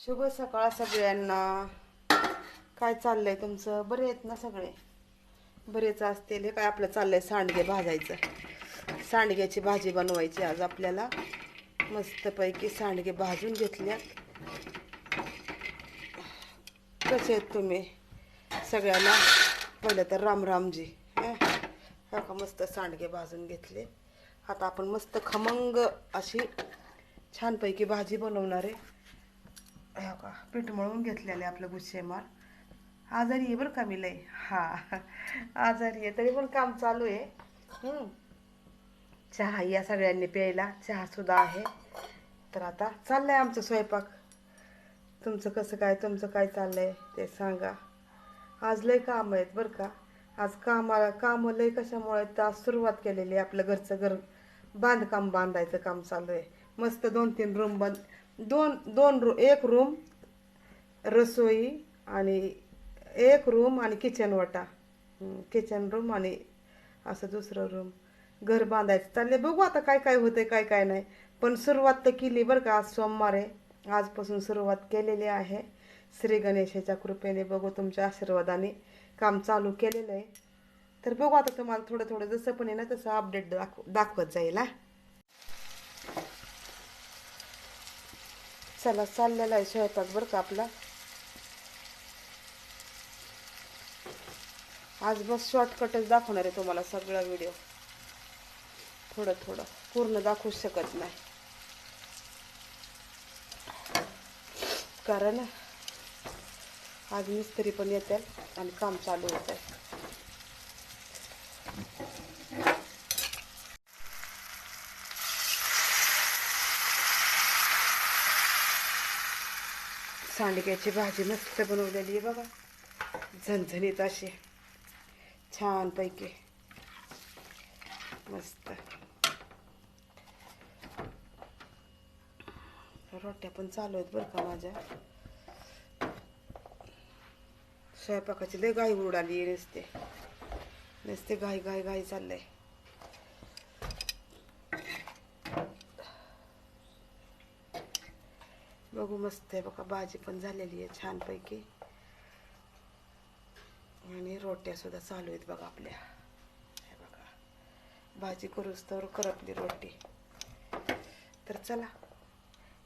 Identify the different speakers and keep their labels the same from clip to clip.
Speaker 1: शुभ सकाळ सगळ्यांना. काय चाललंय तुमचं? बरे आहेत ना सगळे? बरेच असतील हे काय आपलं चाललंय सांडगे भाजायचं. सांडग्याची भाजी बनवायची आज आपल्याला. मस्तपैकी सांडगे भाजून घेतल्यात. कसे आहेत तुम्ही? सगळ्यांना पहिलं तर रामरामजी का मस्त सांडगे भाजून घेतले. आता आपण मस्त खमंग अशी छानपैकी भाजी बनवणार आहे. हो का पीठ मळून घेतलेले आपलं गुच्छेमार आजारी आहे बरं का मी लय? हा आजारी आहे तरी पण काम चालू आहे. चहा या सगळ्यांनी प्यायला चहासुद्धा आहे. तर आता चाललं आहे आमचं स्वयंपाक. तुमचं कसं काय तुमचं काय चाललं आहे ते सांगा. आज लय काम आहेत बरं का. आज कामाला काम लय कशामुळे तर आज सुरुवात केलेली आहे आपलं घरचं घर बांधकाम बांधायचं काम चालू आहे. मस्त दोन तीन रूम बंद दोन दोन रू एक रूम रसोई आणि एक रूम आणि किचन वाटा. किचन रूम आणि असं दुसरं रूम घर बांधायचं. चालले बघू आता काय काय होतंय काय काय नाही. पण सुरुवात तर केली बरं का आज सोमवार आहे. आजपासून सुरुवात केलेली आहे. श्री गणेशाच्या कृपेने बघू तुमच्या आशीर्वादाने काम चालू केलेलं आहे. तर बघू आता तुम्हाला थोडं थोडं जसं पण आहे ना तसं अपडेट दाखव दाखवत जाईल हा. चला चाललेला आहे स्वयंपाक बरं का आपला. आज बस शॉर्टकटच दाखवणार आहे तुम्हाला सगळा व्हिडिओ थोडं थोडं. पूर्ण दाखवू शकत नाही. कारण आज मिस्त्री पण येतात आणि काम चालू होत आहे सांडग्याची भाजी मस्त बनवलेली आहे बघा. झणझणीत अशी. छानपैकी. मस्त. रोट्या पण चालू आहेत बरं का माझ्या. स्वयंपाकाची लय गाई उडाली नसते. नसते गाई गाई गाई चाललंय. बघू मस्त आहे बघा भाजी पण झालेली आहे छानपैकी. आणि रोट्यासुद्धा चालू आहेत बघा आपल्या. हे बघा भाजी करूच तर करपली रोटी. तर चला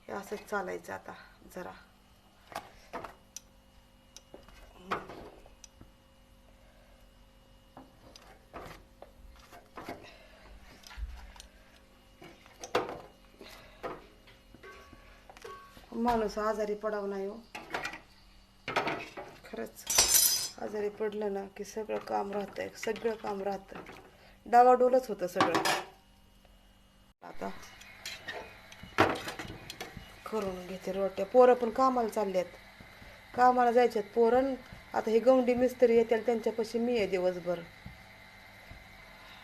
Speaker 1: हे असंच चालायचं आता जरा. माणूस आजारी पडाव नाही हो. खरंच आजारी पडलं ना की सगळं काम राहतंय सगळं काम राहतं डावाडोलच होतं सगळं. आता करून घेते रोट्या. पोरं पण कामाला चालल्यात कामाला जायच्यात पोरण आता हे गवंडी मिस्त्री येतील त्यांच्यापाशी मी आहे दिवसभर.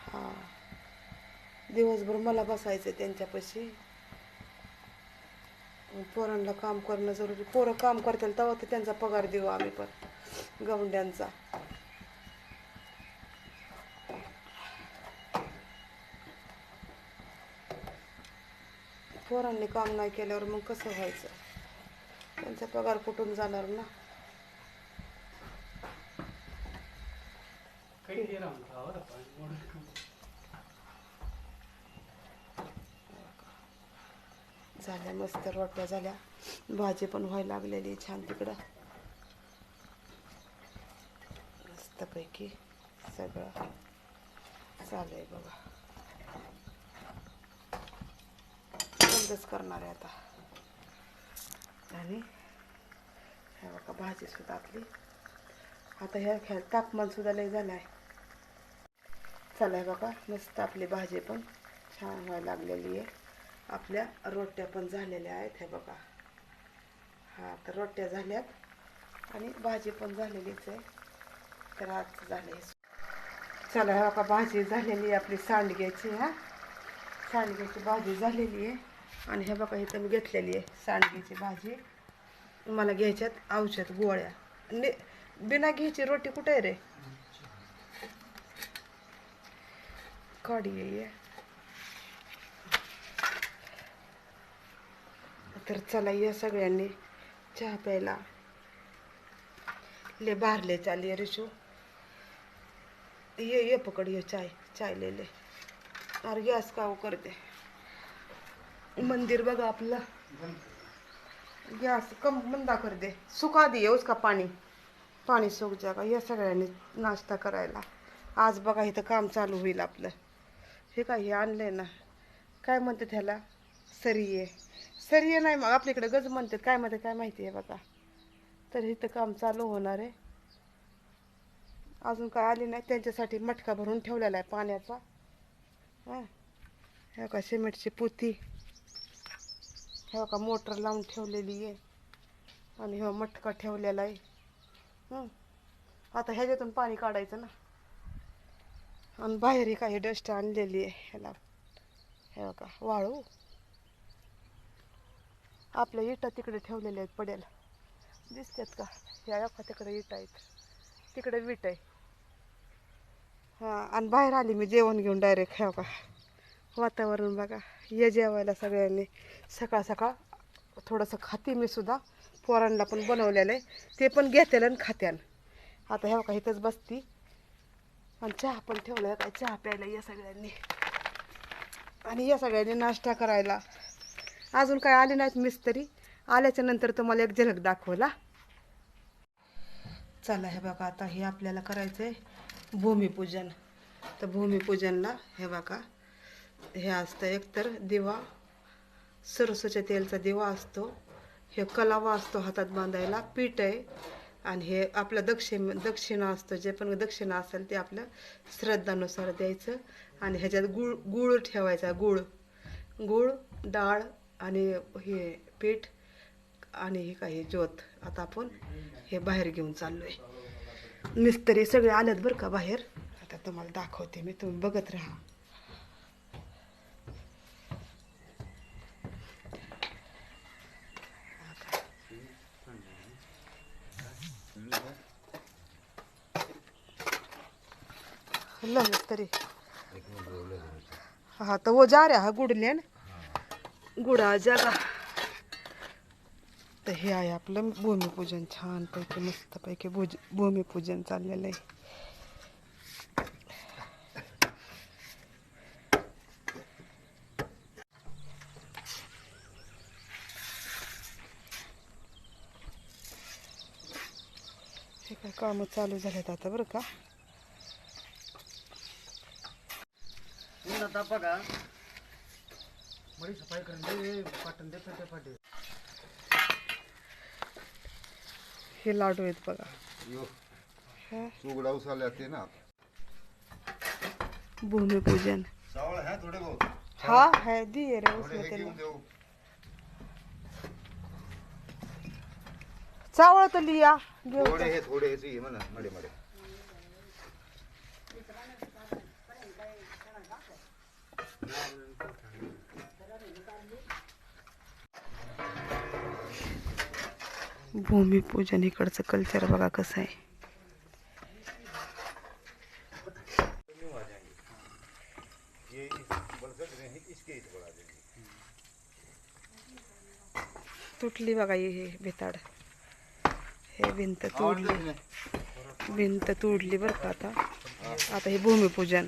Speaker 1: हां. दिवसभर मला बसायचं त्यांच्यापाशी. पोरांना काम करणं जरुरी. पोरं काम करतील तेव्हा तर त्यांचा पगार देऊ आम्ही पण. गवंड्यांचा. पोरांनी काम नाही केल्यावर मग कसं व्हायचं? त्यांचा पगार कुठून जाणार ना? झाल्या मस्त रोट्या झाल्या. भाजी पण व्हायला लागलेली छान तिकडं. मस्तपैकी सगळं चालू बघा. बंदच करणार आहे आता. आणि हे बघा भाजी सुद्धा आपली. आता ह्या ख्या तापमान सुद्धा लय झालं आहे. चला आहे बघा मस्त आपली भाजी पण छान व्हायला लागलेली आहे. आपल्या रोट्या पण झालेल्या आहेत हे बघा. हा तर रोट्या झाल्यात आणि भाजी पण झालेलीच आहे. तर आज झाले चला हे बघा भाजी झालेली आहे आपली सांडग्याची हा. सांडग्याची भाजी झालेली आहे. आणि हे बघा इथं मी घेतलेली आहे सांडग्याची भाजी. मला घ्यायच्यात औषध गोळ्या. ने बिना घ्यायची रोटी कुठे आहे रे? काढी आहे. तर चला या सगळ्यांनी चहा प्यायला. ले बारले चालले रिशू. ये ये पकड ये चाय चाय ले ले. अरे गॅस काव करते. मंदिर बघा आपलं. गॅस कम मंदा कर दे सुका दे उसका पाणी? पाणी सुक जागा या सगळ्यांनी नाश्ता करायला. आज बघा इथं काम चालू होईल आपलं. हे काय हे आणलंय ना? काय म्हणते त्याला सर ये नाही मग आपल्याकडे गज म्हणतात. काय म्हणते काय माहिती आहे बघा. तर इथं काम चालू होणार आहे. अजून काय आली नाही त्यांच्यासाठी मटका भरून ठेवलेला आहे पाण्याचा. हां. हे का सिमेंटची पुती. हे का मोटर लावून ठेवलेली आहे. आणि हा मटका ठेवलेला आहे. आता ह्याच्यातून पाणी काढायचं ना. आणि बाहेर ही काही डस्ट आणलेली आहे ह्याला. हे का वाळू. आपल्या इटा तिकडे ठेवलेल्या आहेत पडेल. दिसतात का? या एका तिकडे इटा आहेत. तिकडे विट आहे. हां आणि बाहेर आली मी जेवण घेऊन डायरेक्ट ह्या का वातावरण बघा. ये जेवायला सगळ्यांनी सकाळ सकाळ थोडंसं खाते मी सुद्धा. पोरांना पण बनवलेलं आहे. ते पण घेतेल आणि खात्यान. आता ह्या का इथंच बसती. आणि चहा पण ठेवला काय चहा प्यायला या सगळ्यांनी. आणि या सगळ्यांनी नाश्ता करायला. अजून काय आले नाहीत मिस्त्री. आल्याच्यानंतर तुम्हाला एक झलक दाखवला. चला हे बघा आता हे आपल्याला करायचं आहे भूमिपूजन. तर भूमिपूजनला हे बघा हे असतं एकतर दिवा सरसोच्या तेलचा दिवा असतो. हे कलावा असतो हातात बांधायला पीठ आहे. आणि हे आपलं दक्षिण दक्षिणा असतो जे पण दक्षिणा असेल ते आपलं श्रद्धानुसार द्यायचं. आणि ह्याच्यात गुळ गुळ ठेवायचा गुळ. गुळ डाळ आणि हे पीठ आणि हे काय ज्योत आता आपण हे बाहेर घेऊन चाललो आहे मिस्त्री सगळे आलेत बरं का बाहेर? आता तुम्हाला दाखवते मी तुम्ही बघत राहा. लो मिस्त्री. हाँ तो वो जा रहा है गुड़ लेन गुडा जागा. तर हे आहे आपलं भूमिपूजन. छानपैकी मस्तपैकी भूज भूमिपूजन चाललेलं आहे. हे काय कामं चालू झालेत आता बरं का?
Speaker 2: बघा. बड़ी सफाई करने पाटन दे फटे फटे।
Speaker 1: हे लाडू आहेत बघा.
Speaker 3: यो
Speaker 1: हे?
Speaker 3: सुगड़ा उसाले आते ना.
Speaker 1: भूमिपूजन
Speaker 3: है थोड़े बहुत.
Speaker 1: हाँ है दिए रे उसमें तेल.
Speaker 3: दो
Speaker 1: चावळ तर लिया घेऊ
Speaker 3: थोड़े है थोड़े है चाहिए मना मड़े मड़े.
Speaker 1: भूमिपूजन इकडचं कल्चर बघा कसं आहे. तुटली बघा हे भिताड. हे भिंत तोडली. भिंत तोडली बरं का आता? आता हे भूमिपूजन.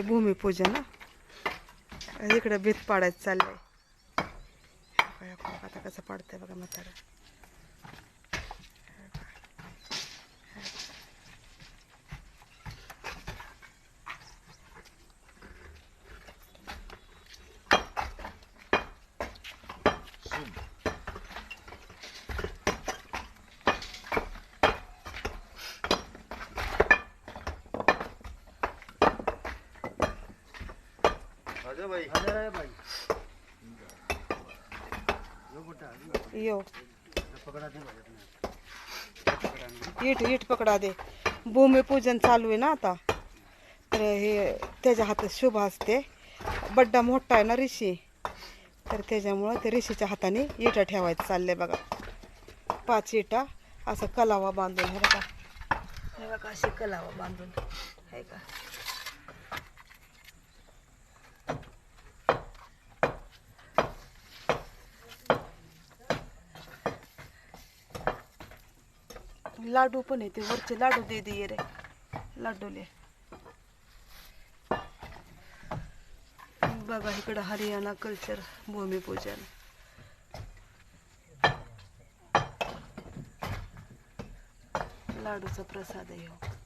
Speaker 1: ते भूमिपूजन इकडं भीत पाडायचं चाललंय. आता कसं पाडतंय बघा म्हातारा. यो। इट इट पकडा दे. भूमिपूजन चालू आहे ना आता. तर हे त्याच्या हातात शुभ असते. बड्डा मोठा आहे ना ऋषी. तर त्याच्यामुळं ते ऋषीच्या हाताने इटा ठेवायचं चालले बघा. पाच इटा असं कलावा बांधून हे बघा. हे बघा अशी कलावा बांधून. आहे का? लाडू पण आहे ते वरचे लाडू दे दे रे. लाडूले बघा इकडं हरियाणा कल्चर भूमिपूजन. लाडूचा प्रसाद आहे हाय.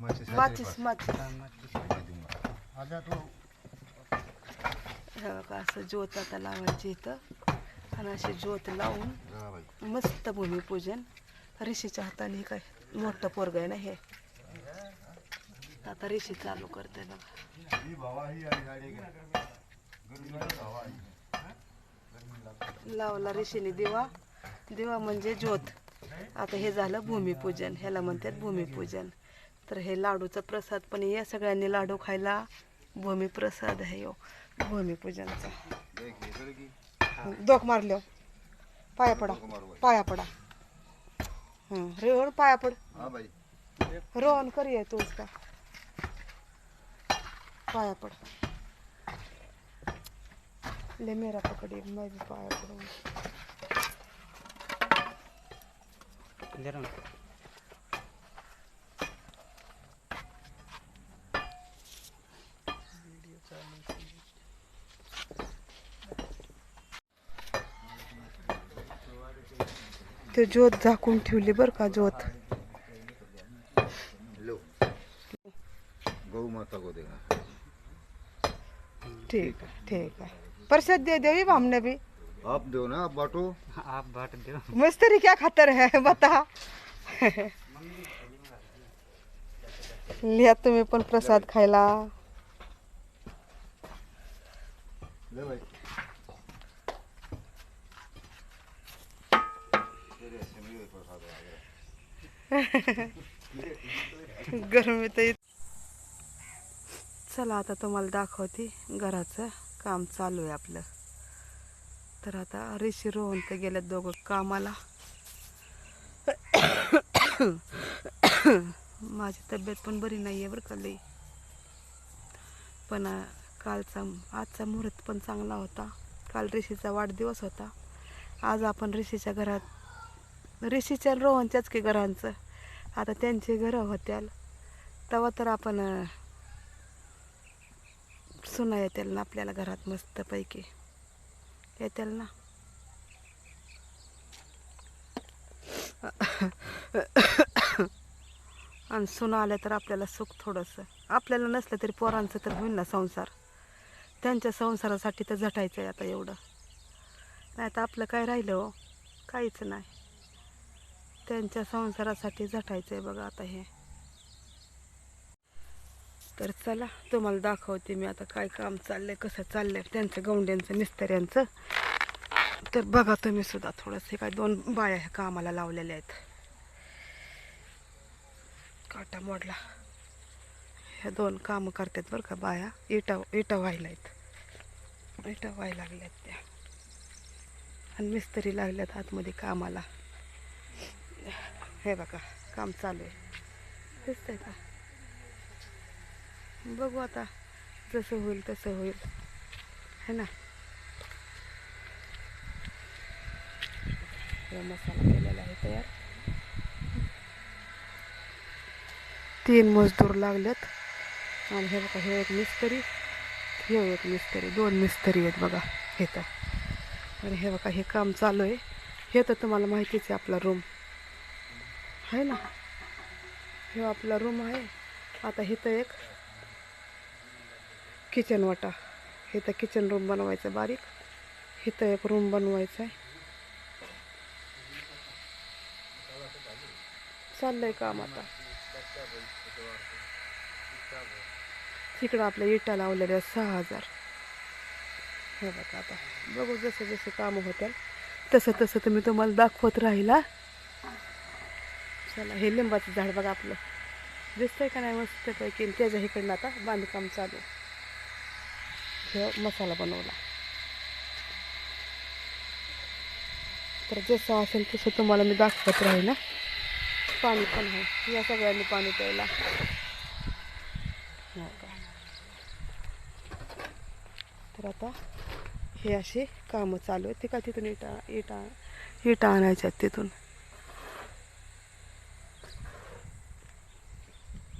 Speaker 3: माचीस
Speaker 1: माचीस. माचीस हे बघा असं ज्योत आता लावायची इथं. आणि अशी ज्योत लावून मस्त भूमिपूजन ऋषीच्या हाताने काय मोठं पोरग आहे ना हे. आता ऋषी चालू करते बघा. लावला ऋषीने दिवा. दिवा म्हणजे ज्योत. आता हे झालं भूमिपूजन ह्याला म्हणतात भूमिपूजन तर हे लाडूचा प्रसाद पण या सगळ्यांनी लाडू खायला भूमिप्रसाद आहे यो भूमिपूजनचा
Speaker 3: देख, हे की.
Speaker 1: मारलो पाया पडा. पाया पडा. हं रोहन पाया पड.
Speaker 3: हा बाई.
Speaker 1: रोहन करी आहे तू उसका पाया पड. ले मेरा पकड़ी मैं भी पाया पड़ूंगी
Speaker 2: दे रहा हूँ
Speaker 1: ते ज्योत झाकून ठेवली बर का ज्योत?
Speaker 3: लो गौ माता को देना
Speaker 1: ठीक है ठीक है प्रसाद दे दो भी हमने भी
Speaker 3: आप दो ना आप बांटो.
Speaker 2: आप बांट दो
Speaker 1: मस्तरी क्या खतर है बता. लिया तुम्ही पण प्रसाद खायला. गरमी तर चला आता तुम्हाला दाखवते घराचं काम चालू आहे आपलं. तर आता ऋषी रोहन तर गेल्यात दोघं कामाला. माझी तब्येत पण बरी नाही आहे बरं का लई. पण कालचा आजचा मुहूर्त पण चांगला होता. काल ऋषीचा वाढदिवस होता. आज आपण ऋषीच्या घरात ऋषीच्या रोहनच्याच की घरांचं. आता त्यांची घरं होत्याल. तेव्हा तर आपण सुना येतील ना आपल्याला घरात मस्तपैकी. येतील ना? आणि सुना आल्या तर आपल्याला सुख थोडंसं. आपल्याला नसलं तरी पोरांचं तर होईल ना संसार. त्यांच्या संसारासाठी तर झटायचं आहे आता एवढं. नाही तर आपलं काय राहिलं हो? काहीच नाही. त्यांच्या संसारासाठी झटायचं आहे बघा आता हे. तर चला तुम्हाला दाखवते मी आता काय काम चाललंय कसं चाललंय. त्यांचं गवंड्यांचं मिस्त्र्यांचं. तर बघा तुम्ही सुद्धा थोडंसं काय दोन बाया ह्या कामाला लावलेल्या आहेत. काटा मोडला. ह्या दोन कामं करतात बरं का बाया. इटा इटा व्हायला आहेत. इटा व्हायला लागल्यात त्या. आणि मिस्त्री लागल्यात आतमध्ये कामाला. हे बघा काम चालू आहे. दिसतंय का? बघू आता जसं होईल तसं होईल. है ना? हे मसाला केलेला आहे तयार. तीन मजदूर लागलेत. आणि हे बघा हे एक मिस्त्री हे एक मिस्त्री दोन मिस्त्री आहेत बघा इथं. आणि हे बघा हे काम चालू आहे. हे तर तुम्हाला माहितीच आहे आपला रूम आहे ना? हे आपला रूम आहे. आता इथं एक किचन वाटा. इथं किचन रूम बनवायचं बारीक. इथं एक रूम बनवायचा आहे चाललंय काम आता. तिकडं आपल्या इटा लावलेल्या सहा हजार. हे बघा आता. बघू जसं जसं कामं होतील तसं तसं तर मी तुम्हाला दाखवत राहिला. चला हे लिंबाचं झाड बघा आपलं. दिसतंय का नाही? मस्तपैकी आणि त्याच्या इकडनं आता बांधकाम चालू. हे मसाला बनवला. तर जसं असेल तसं तुम्हाला मी दाखवत राहील ना पाणी पण आहे. या सगळ्यांनी पाणी प्यायला. हो का. तर आता हे असे कामं चालू आहेत. ते का तिथून इटा इटा इटा आणायच्यात तिथून.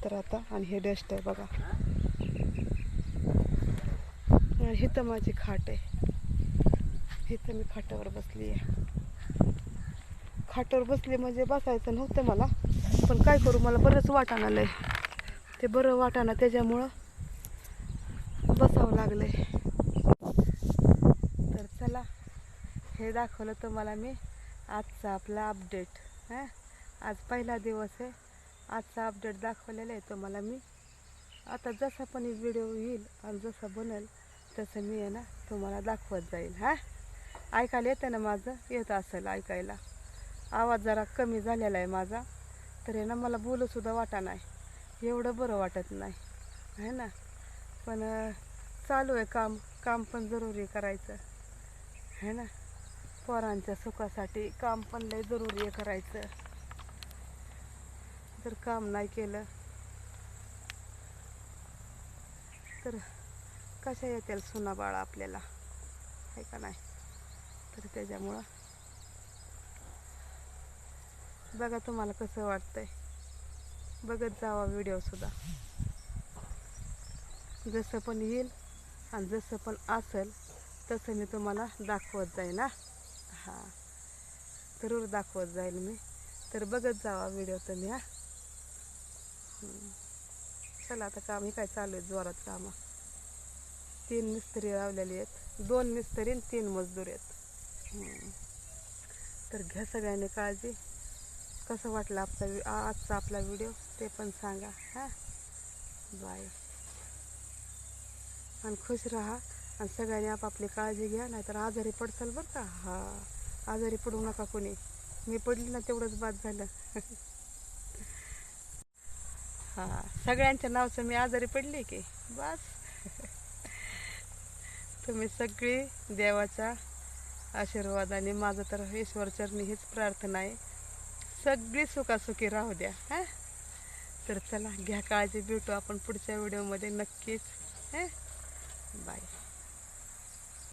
Speaker 1: तर आता आणि हे डस्ट आहे बघा. आणि हिथं माझी खाट आहे. इथं मी खाटावर बसली आहे. खाटावर बसली म्हणजे बसायचं नव्हतं मला पण काय करू मला बरंच वाटाणं आलंय ते बरं वाटाणं त्याच्यामुळं बसावं लागलंय. तर चला हे दाखवलं तुम्हाला मी आजचा आपला अपडेट हां? आज पहिला दिवस आहे. आजचा अपडेट दाखवलेला आहे तुम्हाला मी. आता जसा पण व्हिडिओ येईल आणि जसा बनेल तसं मी आहे ना तुम्हाला दाखवत जाईल हां? ऐकायला येतं ना माझं? येत असेल ऐकायला. आवाज जरा कमी झालेला आहे माझा. तर आहे ना मला बोलूसुद्धा वाटा नाही. एवढं बरं वाटत नाही. है ना? पण चालू आहे काम. काम पण जरुरी करायचं. है ना? पोरांच्या सुखासाठी काम पण लय जरुरी आहे करायचं. तर काम नाही केलं. तर कशा येतील सुना बाळा आपल्याला? आहे का नाही? तर त्याच्यामुळं. बघा तुम्हाला कसं वाटतंय. बघत जावा व्हिडिओसुद्धा जसं पण येईल आणि जसं पण असेल तसं मी तुम्हाला दाखवत जाईन ना हां. जरूर दाखवत जाईल मी. तर बघत जावा व्हिडिओ तुम्ही हा. चला आता काम हे काय चालू आहे जोरात कामं. तीन मिस्त्री लावलेली आहेत. दोन मिस्त्री आणि तीन मजदूर आहेत. तर घ्या सगळ्यांनी काळजी. कसं वाटलं आपचा आजचा आपला व्हिडिओ? ते पण सांगा. हां? बाय. आणि खुश राहा आणि सगळ्यांनी आपापली काळजी घ्या नाहीतर आजारी पडसाल बरं का? हा. आजारी पडू नका कोणी. मी पडली ना तेवढंच बाद झालं. हां. सगळ्यांच्या नावचं मी आजारी पडली की बस. तुम्ही सगळी देवाचा आशीर्वाद आणि माझं तर ईश्वरचरणी हीच प्रार्थना आहे. सगळी सुखासुखी राहू द्या हां. तर चला घ्या काळजी भेटू आपण पुढच्या व्हिडिओमध्ये नक्कीच हां. बाय.